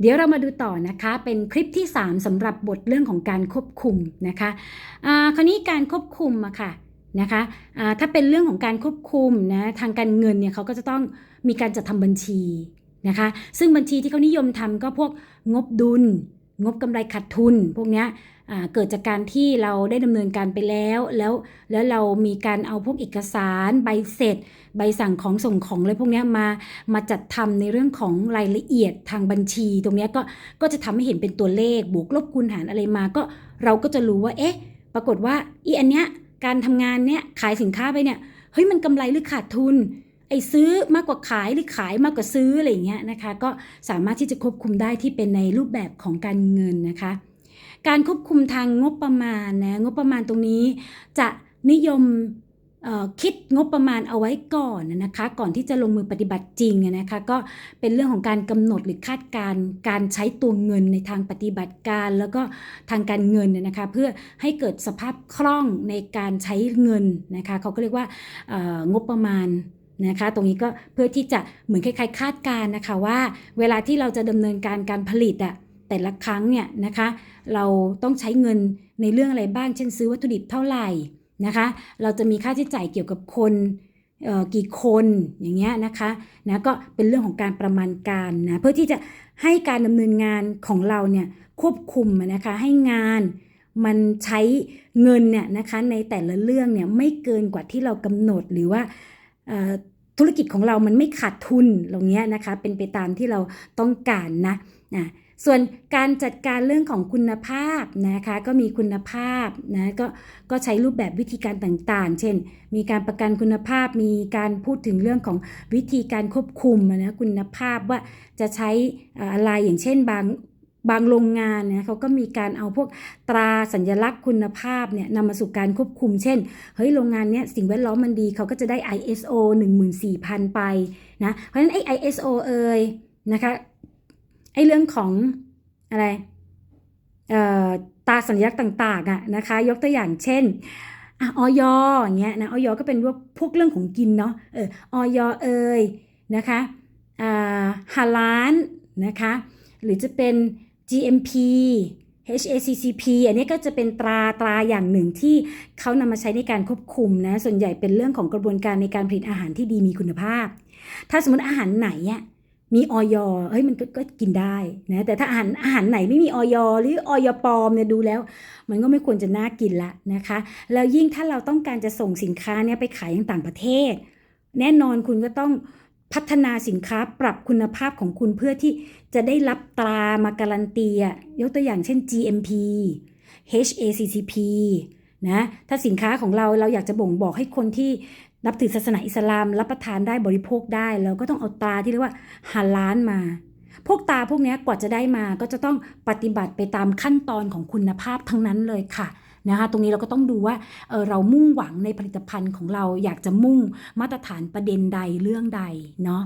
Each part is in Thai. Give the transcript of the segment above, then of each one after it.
เดี๋ยวเรามาดูต่อนะคะเป็นคลิปที่ 3สำหรับบทเรื่องของการควบคุมนะคะอ่าคราวนี้การควบคุมอะค่ะนะคะอ่าถ้าเป็นเรื่องของการควบคุมนะทางการเงินเนี่ยเขาก็จะต้องมีการจัดทำบัญชีนะคะ ซึ่งบัญชีที่เขานิยมทำก็พวกงบดุล งบกำไรขาดทุน พวกเนี้ย เกิดจากการที่เราได้ดำเนินการไปแล้ว แล้วแล้วเรามีการเอาพวกเอกสารใบเสร็จ ใบสั่งของส่งของอะไรพวกนี้มามาจัดทำในเรื่องของรายละเอียดทางบัญชี ตรงนี้ก็ก็จะทำให้เห็นเป็นตัวเลขบวกลบคูณหารอะไรมาก็เราก็จะรู้ว่าเอ๊ะปรากฏว่าอีอันเนี้ยการทำงานเนี้ยขายสินค้าไปเนี่ยเฮ้ยมันกำไรหรือขาดทุนไอ้ซื้อมากกว่าขายหรือขายมากกว่าซื้ออะไรอย่างเงี้ยนะคะ ก็สามารถที่จะควบคุมได้ที่เป็นในรูปแบบของการเงินนะคะ การควบคุมทางงบประมาณนะงบประมาณตรงนี้ จะนิยมคิดงบประมาณเอาไว้ก่อนนะคะ ก่อนที่จะลงมือปฏิบัติจริงนะคะ ก็เป็นเรื่องของการกำหนดหรือคาดการณ์การใช้ตัวเงินในทางปฏิบัติการ แล้วก็ทางการเงินนะคะ เพื่อให้เกิดสภาพคล่องในการใช้เงินนะคะ เขาก็เรียกว่างบประมาณนะคะ ตรงนี้ก็เพื่อที่จะเหมือนคล้ายๆ คาดการณ์นะคะว่า เวลาที่เราจะดำเนินการการผลิตอะ แต่ละครั้งเนี่ยนะคะ เราต้องใช้เงินในเรื่องอะไรบ้าง เช่นซื้อวัตถุดิบเท่าไหร่นะคะ เราจะมีค่าใช้จ่ายเกี่ยวกับคนเออกี่คนอย่างเงี้ยนะคะนะก็เป็นเรื่องของการประมาณการนะเพื่อที่จะให้การดำเนินงานของเราเนี่ยควบคุมนะคะให้งานมันใช้เงินเนี่ยนะคะในแต่ละเรื่องเนี่ยไม่เกินกว่าที่เรากำหนดหรือว่าธุรกิจของเรามันไม่ขาดทุนตรงเนี้ยนะคะเป็นไปตามที่เราต้องการนะนะ ส่วนการจัดการเรื่องของคุณภาพนะคะก็มีคุณภาพนะก็ก็ใช้รูปแบบวิธีการต่างๆ เช่น มีการประกันคุณภาพ มีการพูดถึงเรื่องของวิธีการควบคุมนะคุณภาพว่าจะใช้อะไรอย่างเช่นบางบางโรงงานเนี่ยเขาก็มีการเอาพวกตราสัญลักษณ์คุณภาพเนี่ยนำมาสู่การควบคุม เช่น เฮ้ยโรงงานเนี้ยสิ่งแวดล้อมมันดีเขาก็จะได้ ISO 14,000 ไปนะ เพราะฉะนั้นไอ้ ISO เอ่ยนะคะ อ้เรื่องของอะไรตาสัญลักษณ์ต่างๆอะนะคะ ยกตัวอย่างเช่นออยอย่างเงี้ยนะออยก็เป็นพวกพวกเรื่องของกินเนาะเออออยเอ่ยนะคะฮาลานนะคะหรือจะเป็น GMP HACCP อันนี้ก็จะเป็นตราตราอย่างหนึ่งที่เขานำมาใช้ในการควบคุมนะส่วนใหญ่เป็นเรื่องของกระบวนการในการผลิตอาหารที่ดีมีคุณภาพ ถ้าสมมติอาหารไหนอะ มีออยเฮ้ยมันก็ก็กินได้นะแต่ถ้าอาหารอาหารไหนไม่มีออยหรือออยปลอมเนี่ยดูแล้ว มันก็ไม่ควรจะน่ากินละนะคะ แล้วยิ่งถ้าเราต้องการจะส่งสินค้าเนี่ยไปขายยังต่างประเทศ แน่นอนคุณก็ต้องพัฒนาสินค้าปรับคุณภาพของคุณเพื่อที่จะได้รับตรามาการันตีอะยกตัวอย่างเช่น GMP HACCP นะถ้าสินค้าของเราเราอยากจะบ่งบอกให้คนที่ นับถือศาสนาอิสลามรับประทานได้บริโภคได้เราก็ต้องเอาตาที่เรียกว่าฮาลานมา พวกตาพวกนี้กว่าจะได้มาก็จะต้องปฏิบัติไปตามขั้นตอนของคุณภาพทั้งนั้นเลยค่ะนะคะตรงนี้เราก็ต้องดูว่าเออเรามุ่งหวังในผลิตภัณฑ์ของเราอยากจะมุ่งมาตรฐานประเด็นใดเรื่องใดเนาะ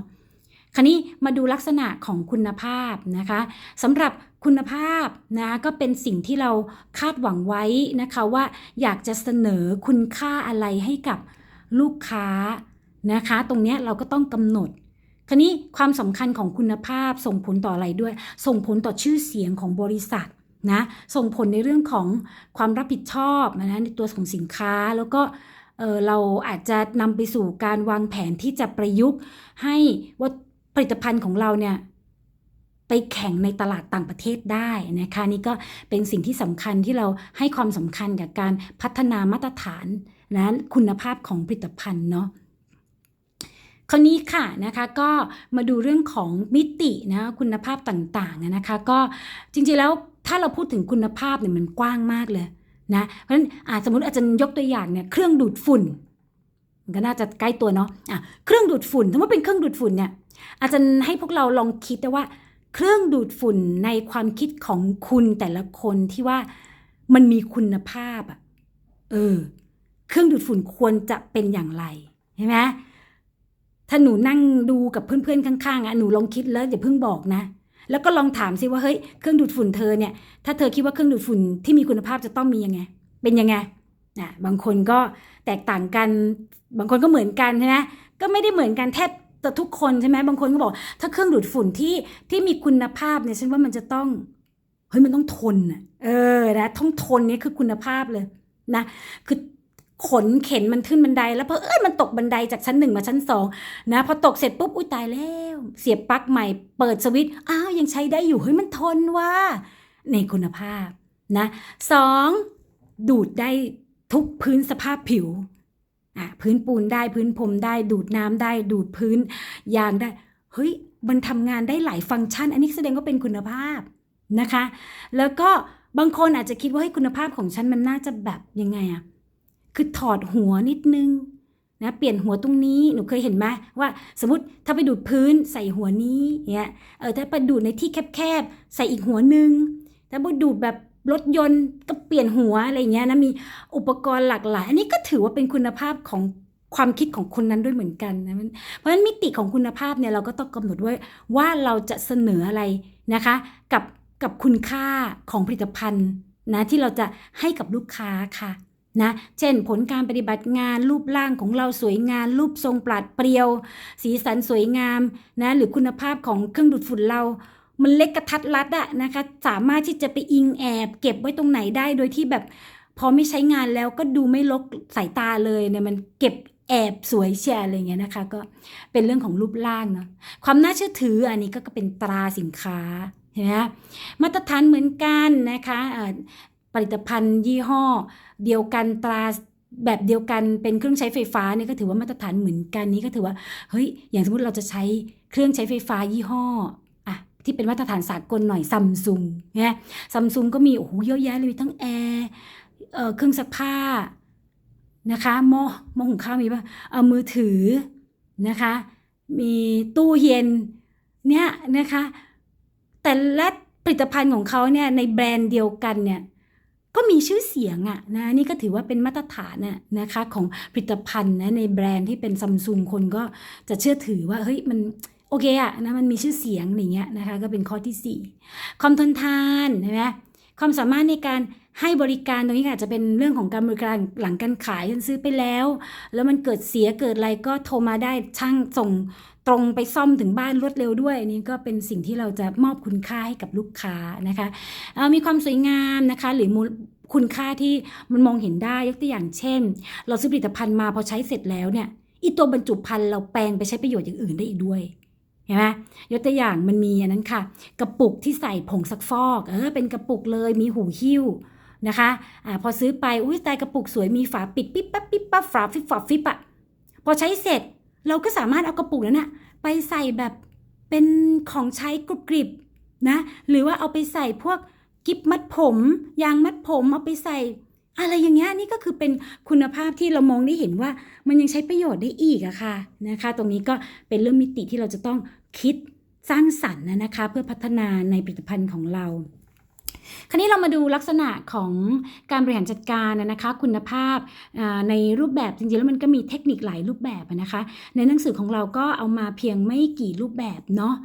คราวนี้มาดูลักษณะของคุณภาพนะคะสำหรับคุณภาพนะก็เป็นสิ่งที่เราคาดหวังไว้นะคะว่าอยากจะเสนอคุณค่าอะไรให้กับ ลูกค้านะคะ ตรงนี้เราก็ต้องกำหนดคราวนี้ความสำคัญของคุณภาพส่งผลต่ออะไรด้วย ส่งผลต่อชื่อเสียงของบริษัทนะส่งผลในเรื่องของความรับผิดชอบนะในตัวของสินค้าแล้วก็เเราอาจจะนำไปสู่การวางแผนที่จะประยุกต์ให้ว่าผลิตภัณฑ์ของเราเนี่ยไปแข่งในตลาดต่างประเทศได้นะคะนี่ก็เป็นสิ่งที่สำคัญที่เราให้ความสำคัญกับการพัฒนามาตรฐาน นะคุณภาพของผลิตภัณฑ์เนาะคราวนี้ค่ะนะคะก็มาดูเรื่องของมิตินะคุณภาพต่างๆนะคะก็จริงๆแล้วถ้าเราพูดถึงคุณภาพเนี่ยมันกว้างมากเลยนะเพราะฉะนั้นสมมติอาจารย์ยกตัวอย่างเนี่ยเครื่องดูดฝุ่นก็น่าจะใกล้ตัวเนาะะเครื่องดูดฝุ่นถ้าว่าเป็นเครื่องดูดฝุ่นเนี่ยอาจารย์ให้พวกเราลองคิดนะว่า เครื่องดูดฝุ่นในความคิดของคุณแต่ละคนที่ว่ามันมีคุณภาพอะเออ เครื่องดูดฝุ่นควรจะเป็นอย่างไรใช่ไหมถ้าหนูนั่งดูกับเพื่อนๆข้างๆอะหนูลองคิดแล้วอย่าเพิ่งบอกนะ แล้วก็ลองถามซิว่าเฮ้ยเครื่องดูดฝุ่นเธอเนี่ยถ้าเธอคิดว่าเครื่องดูดฝุ่นที่มีคุณภาพจะต้องมียังไง เป็นยังไงอะบางคนก็แตกต่างกัน บางคนก็เหมือนกันใช่ไหมก็ไม่ได้เหมือนกันแทบแต่ทุกคนใช่ไหมบางคนก็บอก ถ้าเครื่องดูดฝุ่นที่ที่มีคุณภาพเนี่ยฉันว่ามันจะต้องเฮ้ยมันต้องทนอะเออนะต้องทนนี่คือคุณภาพเลยนะคือ ขนเข็นมันขึ้นบันได แล้วเพอเอ้ยมันตกบันไดจากชั้นหนึ่งมาชั้นสองนะพอตกเสร็จปุ๊บอุ้ยตายแล้ว เสียบปลั๊กใหม่ เปิดสวิตช์อ้าวยังใช้ได้อยู่เฮ้ยมันทนว่า ในคุณภาพนะสองดูดได้ทุกพื้นสภาพผิวอะพื้นปูนได้พื้นพรมได้ดูดน้ำได้ดูดพื้นยางได้เฮ้ยมันทำงานได้หลายฟังก์ชัน อันนี้แสดงว่าเป็นคุณภาพนะคะ แล้วก็บางคนอาจจะคิดว่าเฮ้ยคุณภาพของฉันมันน่าจะแบบยังไงอะ คือถอดหัวนิดนึงนะเปลี่ยนหัวตรงนี้หนูเคยเห็นไหมว่าสมมติถ้าไปดูดพื้นใส่หัวนี้เนี่ยเออถ้าไปดูดในที่แคบๆใส่อีกหัวหนึ่งถ้าไปดูดแบบรถยนต์ก็เปลี่ยนหัวอะไรเงี้ยนะมีอุปกรณ์หลากหลายอันนี้ก็ถือว่าเป็นคุณภาพของความคิดของคนนั้นด้วยเหมือนกันนะเพราะฉะนั้นมิติของคุณภาพเนี่ยเราก็ต้องกำหนดด้วยว่าเราจะเสนออะไรนะคะ กับกับคุณค่าของผลิตภัณฑ์นะที่เราจะให้กับลูกค้าค่ะ นะ เช่นผลการปฏิบัติงานรูปร่างของเราสวยงามรูปทรงปราดเปรียว สีสันสวยงามนะหรือคุณภาพของเครื่องดูดฝุ่นเรา มันเล็กกระทัดรัดอะนะคะ สามารถที่จะไปอิงแอบ เก็บไว้ตรงไหนได้โดยที่แบบ พอไม่ใช้งานแล้วก็ดูไม่ลกสายตาเลยเนี่ยมันเก็บแอบสวยเชียอะไรเงี้ยนะคะ ก็เป็นเรื่องของรูปร่างเนาะความน่าเชื่อถืออันนี้ก็เป็นตราสินค้าเห็นไหมมาตรฐานเหมือนกันนะคะ ผลิตภัณฑ์ยี่ห้อ เดียวกันตราแบบเดียวกันเป็นเครื่องใช้ไฟฟ้าเนี่ยก็ถือว่ามาตรฐานเหมือนกันนี้ก็ถือว่าเฮ้ยอย่างสมมติเราจะใช้เครื่องใช้ไฟฟ้ายี่ห้ออะที่เป็นมาตรฐานสากลหน่อยซัมซุงเนี่ยซัมซุงก็มีโอ้โหเยอะแยะเลยทั้งแอร์เครื่องซักผ้านะคะหม้อหม้อหุงข้าวมีป่ะเออมือถือนะคะ มีตู้เย็นเนี่ยนะคะ แต่ละผลิตภัณฑ์ของเขาเนี่ยในแบรนด์เดียวกันเนี่ย ก็มีชื่อเสียงอะนะนี่ก็ถือว่าเป็นมาตรฐานน่ะนะคะของผลิตภัณฑ์นะในแบรนด์ที่เป็นซัมซุงคนก็จะเชื่อถือว่าเฮ้ยมันโอเคอะนะมันมีชื่อเสียงอย่างเงี้ยนะคะก็เป็นข้อที่ 4 ความทนทานใช่ไหมความสามารถในการ ให้บริการตรงนี้อาจจะเป็นเรื่องของการบริการหลังการขายฉันซื้อไปแล้ว แล้วมันเกิดเสียเกิดอะไรก็โทรมาได้ช่างส่งตรงไปซ่อมถึงบ้านรวดเร็วด้วยอันนี่ก็เป็นสิ่งที่เราจะมอบคุณค่าให้กับลูกค้านะคะเอ่อมีความสวยงามนะคะ หรือมูลคุณค่าที่มันมองเห็นได้ยกตัวอย่างเช่น เราซื้อผลิตภัณฑ์มาพอใช้เสร็จแล้วเนี่ยอีตัวบรรจุภัณฑ์เราแปลงไปใช้ประโยชน์อย่างอื่นได้อีกด้วยเห็นไหมยกตัวอย่างมันมีอันนั้นค่ะ กระปุกที่ใส่ผงซักฟอกเออเป็นกระปุกเลยมีหูหิ้ว นะคะอ่าพอซื้อไปอุ้ยตายกระปุกสวยมีฝาปิดปิ๊บปั๊บปิ๊บปั๊บฝาฟิบฝาฟิบอะพอใช้เสร็จเราก็สามารถเอากระปุกนั้นอะไปใส่แบบเป็นของใช้กรุบกริบนะหรือว่าเอาไปใส่พวกกิบมัดผมยางมัดผมเอาไปใส่ อะไรอย่างเงี้ยนี่ก็คือเป็นคุณภาพที่เรามองได้เห็นว่ามันยังใช้ประโยชน์ได้อีกอะค่ะนะคะ ตรงนี้ก็เป็นเรื่องมิติที่เราจะต้องคิดสร้างสรรค์นะคะ เพื่อพัฒนาในผลิตภัณฑ์ของเรา คราวนี้เรามาดูลักษณะของการบริหารจัดการนะคะ คุณภาพในรูปแบบจริงๆแล้วมันก็มีเทคนิคหลายรูปแบบนะคะ ในหนังสือของเราก็เอามาเพียงไม่กี่รูปแบบเนาะ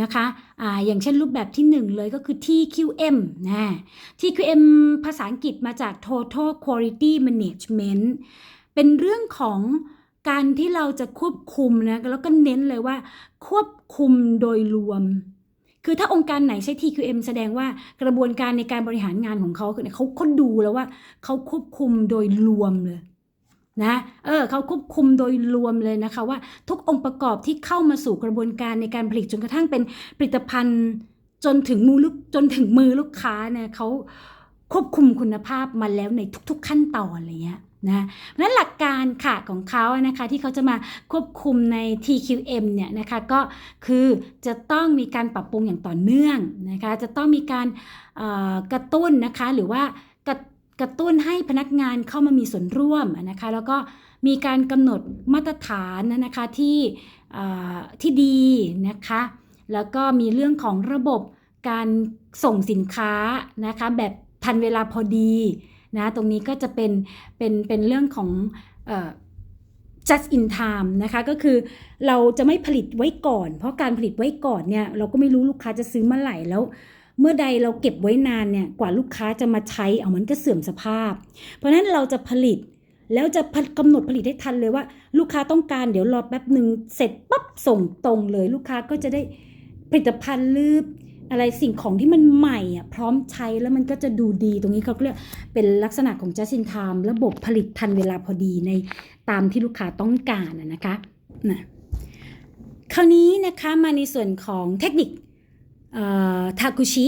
นะคะออย่างเช่นรูปแบบที่ 1 เลยก็คือ TQM นะ TQM ภาษาอังกฤษมาจาก Total Quality Management เป็นเรื่องของการที่เราจะควบคุมนะ แล้วก็เน้นเลยว่าควบคุมโดยรวม คือถ้าองค์การไหนใช้ TQM แสดงว่ากระบวนการในการบริหารงานของเขาเนี่ยเขาเขาดูแล้วว่าเขาควบคุมโดยรวมเลยนะเออเขาควบคุมโดยรวมเลยนะคะว่าทุกองค์ประกอบที่เข้ามาสู่กระบวนการในการผลิตจนกระทั่งเป็นผลิตภัณฑ์จนถึงมือลูกจนถึงมือลูกค้าเนี่ยเขาควบคุมคุณภาพมาแล้วในทุก ๆ ขั้นตอนอะไรเงี้ย นะเพราะฉะนั้นหลักการค่ะของเขานะคะที่เขาจะมาควบคุมใน TQM เนี่ยนะคะก็คือจะต้องมีการปรับปรุงอย่างต่อเนื่องนะคะจะต้องมีการกระตุ้นนะคะหรือว่ากระกระตุ้นให้พนักงานเข้ามามีส่วนร่วมนะคะแล้วก็มีการกำหนดมาตรฐานนะคะที่ที่ดีนะคะแล้วก็มีเรื่องของระบบการส่งสินค้านะคะแบบทันเวลาพอดี นะตรงนี้ก็จะเป็นเป็นเป็นเรื่องของออ just in time นะคะก็คือเราจะไม่ผลิตไว้ก่อน เพราะการผลิตไว้ก่อนเนี่ยเราก็ไม่รู้ลูกค้าจะซื้อเมื่อไหร่แล้ว เมื่อใดเราเก็บไว้นานเนี่ยกว่าลูกค้าจะมาใช้เอามันก็เสื่อมสภาพ เพราะฉะนั้นเราจะผลิตแล้วจะกำหนดผลิตให้ทันเลยว่า ลูกค้าต้องการเดี๋ยวรอแป๊บหนึ่งเสร็จปั๊บส่งตรงเลย ลูกค้าก็จะได้ผลิตภัณฑ์หรือ อะไรสิ่งของที่มันใหม่อะพร้อมใช้แล้วมันก็จะดูดีตรงนี้เขาเรียกเป็นลักษณะของ just in time ระบบผลิตทันเวลาพอดีในตามที่ลูกค้าต้องการอะนะคะนะคราวนี้นะคะมาในส่วนของเทคนิคทาคุชิ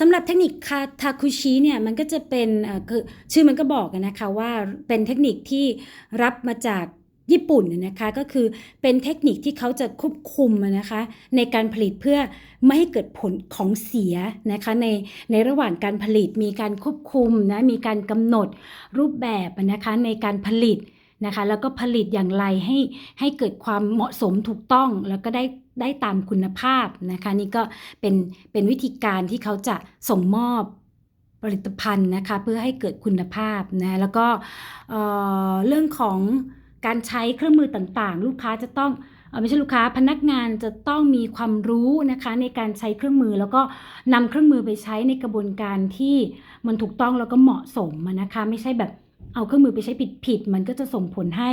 สำหรับเทคนิคคาทาคุชิเนี่ยมันก็จะเป็นคือชื่อมันก็บอกนะคะว่าเป็นเทคนิคที่รับมาจาก ญี่ปุ่นนะคะก็คือเป็นเทคนิคที่เขาจะควบคุมนะคะในการผลิตเพื่อไม่ให้เกิดผลของเสียนะคะในในระหว่างการผลิตมีการควบคุมนะมีการกำหนดรูปแบบนะคะในการผลิตนะคะแล้วก็ผลิตอย่างไรให้ให้เกิดความเหมาะสมถูกต้องแล้วก็ได้ได้ตามคุณภาพนะคะนี่ก็เป็นเป็นวิธีการที่เขาจะส่งมอบผลิตภัณฑ์นะคะเพื่อให้เกิดคุณภาพนะแล้วก็เเรื่องของ การใช้เครื่องมือต่างๆ ลูกค้าจะต้องอไม่ใช่ลูกค้าพนักงานจะต้องมีความรู้นะคะในการใช้เครื่องมือแล้วก็นำเครื่องมือไปใช้ในกระบวนการที่มันถูกต้องแล้วก็เหมาะสมนะคะไม่ใช่แบบเอาเครื่องมือไปใช้ผิดๆมันก็จะส่งผลให้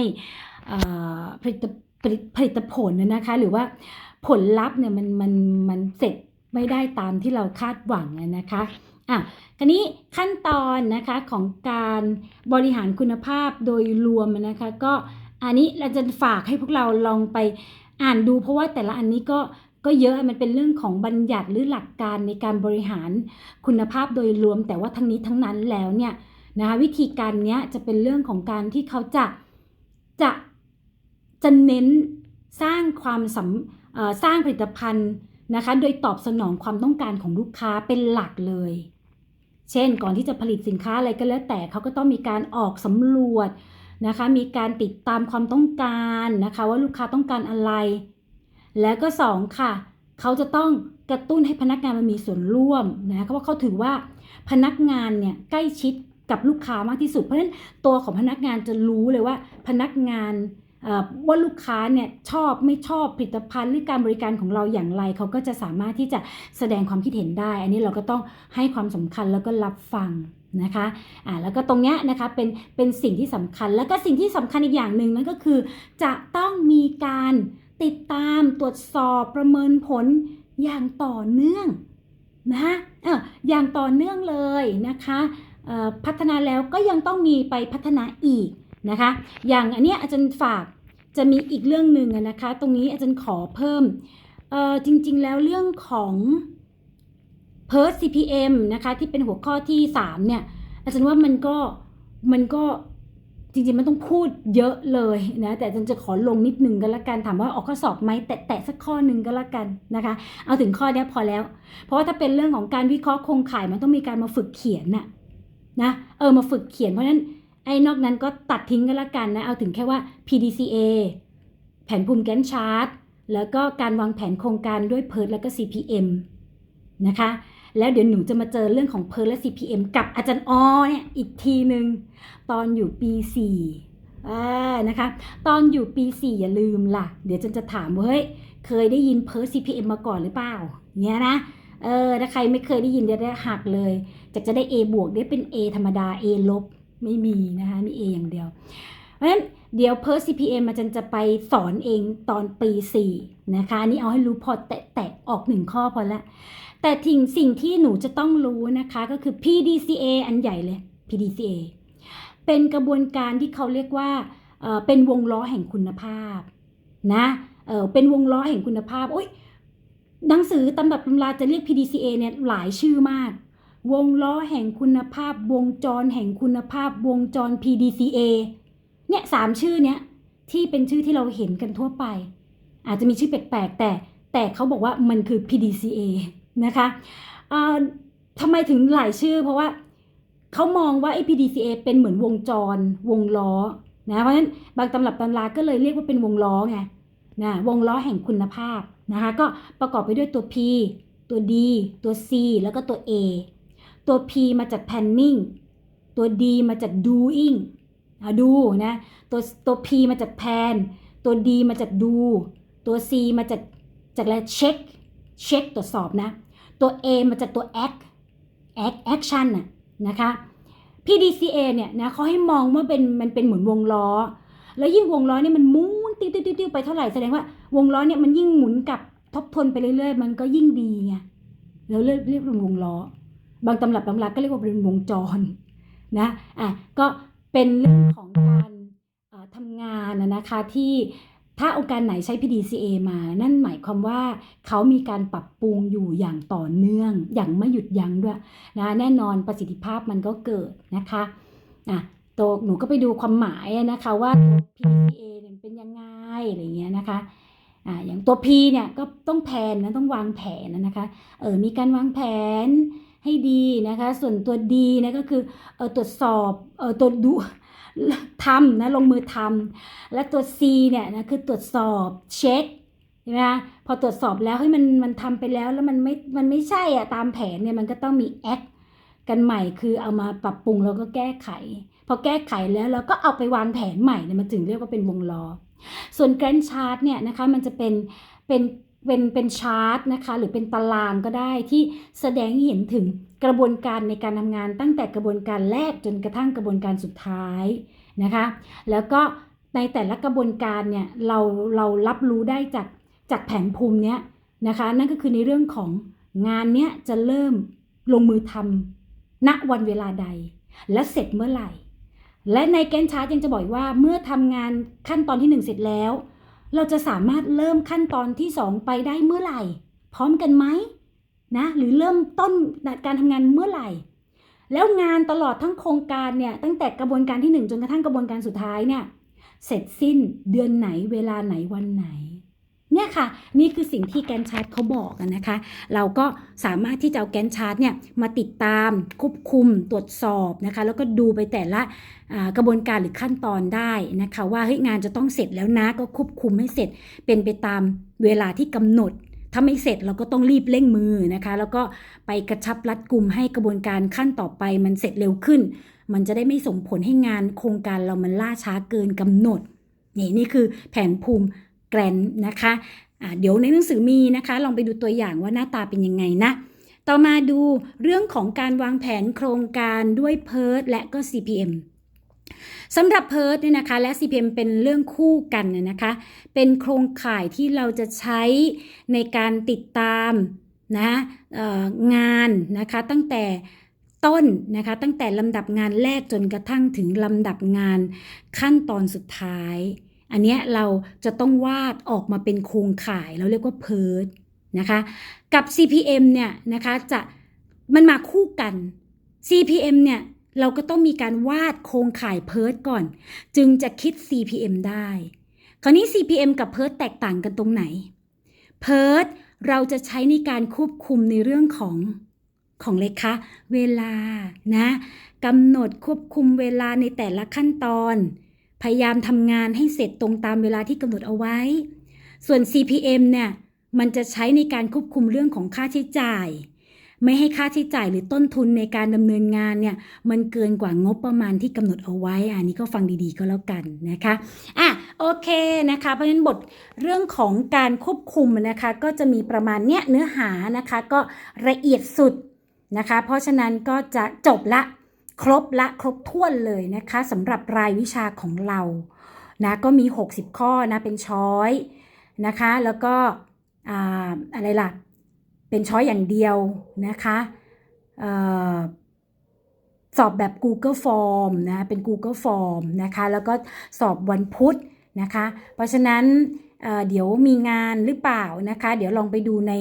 ผลิตผลิตผลนะคะหรือว่าผลลัพธ์เนี่ยมันมันมันเสร็จไม่ได้ตามที่เราคาดหวังนะคะ อะทีนี้ขั้นตอนนะคะของการบริหารคุณภาพโดยรวมนะคะก็อันนี้เราจะฝากให้พวกเราลองไปอ่านดู เพราะว่าแต่ละอันนี้ก็ก็เยอะมันเป็นเรื่องของบัญญัติหรือหลักการในการบริหารคุณภาพโดยรวม แต่ว่าทั้งนี้ทั้งนั้นแล้วเนี่ยนะคะวิธีการเนี้ยจะเป็นเรื่องของการที่เขาจะจะจะเน้นสร้างความสำสร้างผลิตภัณฑ์นะคะ โดยตอบสนองความต้องการของลูกค้าเป็นหลักเลย เช่น ก่อนที่จะผลิตสินค้าอะไรก็แล้วแต่เขาก็ต้องมีการออกสำรวจนะคะ มีการติดตามความต้องการนะคะ ว่าลูกค้าต้องการอะไร แล้วก็สองค่ะ เขาจะต้องกระตุ้นให้พนักงานมันมีส่วนร่วมนะเพราะว่าเขาถือว่าพนักงานเนี่ยใกล้ชิดกับลูกค้ามากที่สุด เพราะฉะนั้นตัวของพนักงานจะรู้เลยว่าพนักงาน ว่าลูกค้าเนี่ยชอบไม่ชอบผลิตภัณฑ์หรือการบริการของเราอย่างไร เขาก็จะสามารถที่จะแสดงความคิดเห็นได้ อันนี้เราก็ต้องให้ความสำคัญแล้วก็รับฟังนะคะอ่าแล้วก็ตรงเนี้ยนะคะเป็นเป็นสิ่งที่สำคัญ แล้วก็สิ่งที่สำคัญอีกอย่างหนึ่งนั่นก็คือ จะต้องมีการติดตามตรวจสอบประเมินผลอย่างต่อเนื่องนะเอออย่างต่อเนื่องเลยนะคะพัฒนาแล้วก็ยังต้องมีไปพัฒนาอีก นะคะ อย่างอันนี้อาจารย์ฝากจะมีอีกเรื่องหนึ่งนะคะ ตรงนี้อาจารย์ขอเพิ่มเออจริง ๆ แล้วเรื่องของ p e r CPM นะคะที่เป็นหัวข้อที่3เนี่ยอาจารย์ว่ามันก็มันก็จริงๆมันต้องพูดเยอะเลยนะแต่อาจารย์จะขอลงนิดนึงก็แล้วกันถามว่าออกข้อสอบไหมแตะแตะสักข้อหนึ่งก็แล้วกันนะคะเอาถึงข้อนี้พอแล้ว เพราะว่าถ้าเป็นเรื่องของการวิเคราะห์โครงข่ายมันต้องมีการมาฝึกเขียนน่ะนะเออมาฝึกเขียนเพราะฉะนั้น ไอ้นอกนั้นก็ตัดทิ้งก็แล้วกันนะ เอาถึงแค่ว่า PDCA แผนภูมิแกนชาร์ตแล้วก็การวางแผนโครงการด้วย PERT แล้วก็ CPM นะคะ แล้วเดี๋ยวหนูจะมาเจอเรื่องของ PERT และ CPM กับอาจารย์ออเนี่ยอีกทีหนึ่งตอนอยู่ปี 4อ่านะคะ ตอนอยู่ปี 4 อย่าลืมล่ะ เดี๋ยวจันจะถามว่าเฮ้ยเคยได้ยิน PERT CPM มาก่อนหรือเปล่าเนี่ยนะเออถ้าใครไม่เคยได้ยินเดี๋ยวได้หักเลยจากจะได้ A บวกได้เป็น A ธรรมดา A ลบ ไม่มีนะคะ มี A อย่างเดียว เพราะฉะนั้นเดี๋ยว PERT CPM อาจารย์จะไปสอนเองตอนปี 4 นะคะอันนี่เอาให้รู้พอแตะๆออกหนึ่งข้อพอละ แต่ทิ้งสิ่งที่หนูจะต้องรู้นะคะก็คือ PDCA อันใหญ่เลย PDCA เป็นกระบวนการที่เขาเรียกว่าเป็นวงล้อแห่งคุณภาพนะเเป็นวงล้อแห่งคุณภาพโอ้ยหนังสือตำรับตำราจะเรียก PDCA เนี่ยหลายชื่อมาก วงล้อแห่งคุณภาพ วงจรแห่งคุณภาพ วงจร PDCA เนี่ยสามชื่อเนี้ยที่เป็นชื่อที่เราเห็นกันทั่วไป อาจจะมีชื่อแปลกๆแต่แต่เขาบอกว่ามันคือ PDCA นะคะทำไมถึงหลายชื่อ เพราะว่าเขามองว่าไอ้ PDCA เป็นเหมือนวงจร วงล้อนะเพราะฉะนั้นบางตำรับตำราก็เลยเรียกว่าเป็นวงล้อไงนะวงล้อแห่งคุณภาพนะคะก็ประกอบไปด้วยตัว P ตัว D ตัว C แล้วก็ตัว A ตัว P มาจาก planning ตัว D มาจาก doing อะดูนะตัวตัว P มาจาก plan ตัว D มาจาก do ตัว C มาจากจากอะไร check เช็คตรวจสอบนะ ตัว A มาจากตัว act act action นะนะคะ P D C A เนี่ยนะเขาให้มองว่าเป็นมันเป็นเหมือนวงล้อ แล้วยิ่งวงล้อเนี่ยมันหมุนติ้วติ้วติ้วไปเท่าไหร่แสดงว่าวงล้อเนี่ยมันยิ่งหมุนกลับทบทวนไปเรื่อยๆ มันก็ยิ่งดีไงแล้วเรียกเรียกเป็นวงล้อ บางตำรับตำราก็เรียกว่าเป็นวงจรนะอะก็เป็นเรื่องของการทำงานนะคะที่ถ้าองค์การไหนใช้ PDCA มา นั่นหมายความว่าเขามีการปรับปรุงอยู่อย่างต่อเนื่อง อย่างไม่หยุดยั้งด้วยนะแน่นอนประสิทธิภาพมันก็เกิดนะคะอะตัวหนูก็ไปดูความหมายนะคะว่าตัว PDCA เนี่ยเป็นยังไงอะไรเงี้ยนะคะอ่าอย่างตัว P เนี่ยก็ต้องแผนนะต้องวางแผนนะคะเออมีการวางแผน ให้ดีนะคะ ส่วนตัว D นะก็คือเออตรวจสอบเออตัวดูทำนะลงมือทำและตัว C เนี่ยนะคือตรวจสอบเช็คใช่ไหมคะพอตรวจสอบแล้วเฮ้ยมันมันทำไปแล้วแล้วมันไม่มันไม่ใช่อะตามแผนเนี่ยมันก็ต้องมีแอคกันใหม่คือเอามาปรับปรุงแล้วก็แก้ไข พอแก้ไขแล้วเราก็เอาไปวางแผนใหม่เนี่ยมันถึงเรียกว่าเป็นวงล้อส่วนแกรนชาร์ตเนี่ยนะคะมันจะเป็นเป็น เป็นเป็นชาร์ตนะคะหรือเป็นตารางก็ได้ที่แสดงให้เห็นถึงกระบวนการในการทำงานตั้งแต่กระบวนการแรกจนกระทั่งกระบวนการสุดท้ายนะคะ แล้วก็ในแต่ละกระบวนการเนี่ยเราเรารับรู้ได้จากจากแผนภูมิเนี้ยนะคะ นั่นก็คือในเรื่องของงานเนี้ยจะเริ่มลงมือทำณวันเวลาใด และเสร็จเมื่อไหร่ และในแกนชาร์ตยังจะบอกอีกว่าเมื่อทำงานขั้นตอนที่ 1 เสร็จแล้ว เราจะสามารถเริ่มขั้นตอนที่ 2 ไปได้เมื่อไหร่ พร้อมกันไหมนะหรือเริ่มต้นการทำงานเมื่อไหร่ แล้วงานตลอดทั้งโครงการเนี่ยตั้งแต่กระบวนการที่ 1 จนกระทั่งกระบวนการสุดท้ายเนี่ยเสร็จสิ้นเดือนไหนเวลาไหนวันไหน เนี่ยค่ะ นี่คือสิ่งที่แกนชาร์ตเขาบอกกันนะคะ เราก็สามารถที่จะเอาแกนชาร์ตเนี่ยมาติดตามควบคุมตรวจสอบนะคะ แล้วก็ดูไปแต่ละกระบวนการหรือขั้นตอนได้นะคะ ว่าเฮ้ยงานจะต้องเสร็จแล้วนะก็ควบคุมให้เสร็จเป็นไปตามเวลาที่กำหนดถ้าไม่เสร็จเราก็ต้องรีบเร่งมือนะคะ แล้วก็ไปกระชับรัดกลุ่มให้กระบวนการขั้นต่อไปมันเสร็จเร็วขึ้น มันจะได้ไม่ส่งผลให้งานโครงการเรามันล่าช้าเกินกำหนดนี่นี่คือแผนภูมิ แกรนนะคะอ่าเดี๋ยวในหนังสือมีนะคะ ลองไปดูตัวอย่างว่าหน้าตาเป็นยังไงนะ ต่อมาดูเรื่องของการวางแผนโครงการด้วย PERT และก็ CPM สำหรับ PERT เนี่ยนะคะและ CPM เป็นเรื่องคู่กันนะนะคะ เป็นโครงข่ายที่เราจะใช้ในการติดตามนะงานนะคะตั้งแต่ต้นนะคะตั้งแต่ลำดับงานแรกจนกระทั่งถึงลำดับงานขั้นตอนสุดท้าย อันเนี้ยเราจะต้องวาดออกมาเป็นโครงข่ายเราเรียกว่า PERT นะคะกับ CPM เนี่ยนะคะจะมันมาคู่กัน CPM เนี่ยเราก็ต้องมีการวาดโครงข่าย PERT ก่อน จึงจะคิด CPM ได้ คราวนี้ CPM กับ PERT แตกต่างกันตรงไหน PERT เราจะใช้ในการควบคุมในเรื่องของของเลคะเวลานะกำหนดควบคุมเวลาในแต่ละขั้นตอน พยายามทำงานให้เสร็จตรงตามเวลาที่กำหนดเอาไว้ ส่วน CPM เนี่ยมันจะใช้ในการควบคุมเรื่องของค่าใช้จ่าย ไม่ให้ค่าใช้จ่ายหรือต้นทุนในการดำเนินงานเนี่ยมันเกินกว่างบประมาณที่กำหนดเอาไว้อันนี้ก็ฟังดีๆก็แล้วกันนะคะอะโอเคนะคะเพราะฉะนั้นบทเรื่องของการควบคุมนะคะก็จะมีประมาณเนี้ยเนื้อหานะคะก็ละเอียดสุดนะคะ เพราะฉะนั้นก็จะจบละ ครบละครบถ้วนเลยนะคะสำหรับรายวิชาของเรานะก็มี 60 ข้อนะเป็นช้อยนะคะ แล้วก็อ่าอะไรล่ะ เป็นช้อยอย่างเดียวนะคะออสอบแบบ Google Form นะเป็น Google Form นะคะแล้วก็สอบวันพุธนะคะ เพราะฉะนั้นเเดี๋ยวมีงานหรือเปล่านะคะ เดี๋ยวลองไปดูใน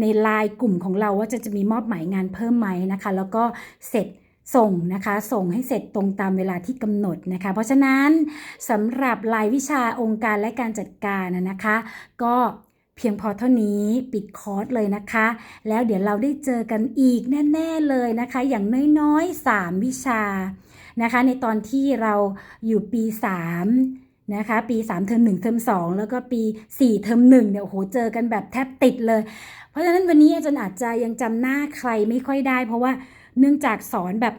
ในไลน์กลุ่มของเราว่าจะจะมีมอบหมายงานเพิ่มไหมนะคะ แล้วก็เสร็จ ส่งนะคะ ส่งให้เสร็จตรงตามเวลาที่กำหนดนะคะ เพราะฉะนั้นสำหรับรายวิชาองค์การและการจัดการนะคะ ก็เพียงพอเท่านี้ปิดคอร์สเลยนะคะ แล้วเดี๋ยวเราได้เจอกันอีกแน่ ๆเลยนะคะ อย่างน้อยๆ 3 วิชานะคะ ในตอนที่เราอยู่ปี 3นะคะปี 3 เทอม1เทอม2 แล้วก็ปี 4 เทอม1เนี่ยโอ้โหเจอกันแบบแทบติดเลย เพราะฉะนั้นวันนี้อาจารย์อาจจะยังจำหน้าใครไม่ค่อยได้ เพราะว่า เนื่องจากสอนแบบ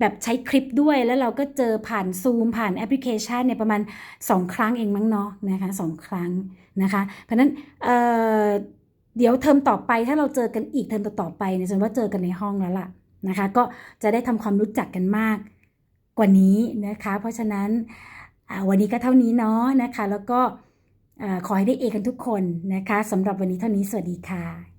แบบใช้คลิปด้วยแล้วเราก็เจอผ่านซูมผ่านแอปพลิเคชันเนี่ยประมาณ 2 ครั้งเองมั้งเนาะนะคะสองครั้งนะคะ เพราะนั้นเเดี๋ยวเทอมต่อไปถ้าเราเจอกันอีกเทอมต่อไปเนี่ยฉันว่าเจอกันในห้องแล้วล่ะนะคะก็จะได้ทำความรู้จักกันมากกว่านี้นะคะ เพราะฉะนั้นวันนี้ก็เท่านี้เนาะนะคะ แล้วก็ขอให้ได้เอกันทุกคนนะคะสำหรับวันนี้เท่านี้สวัสดีค่ะ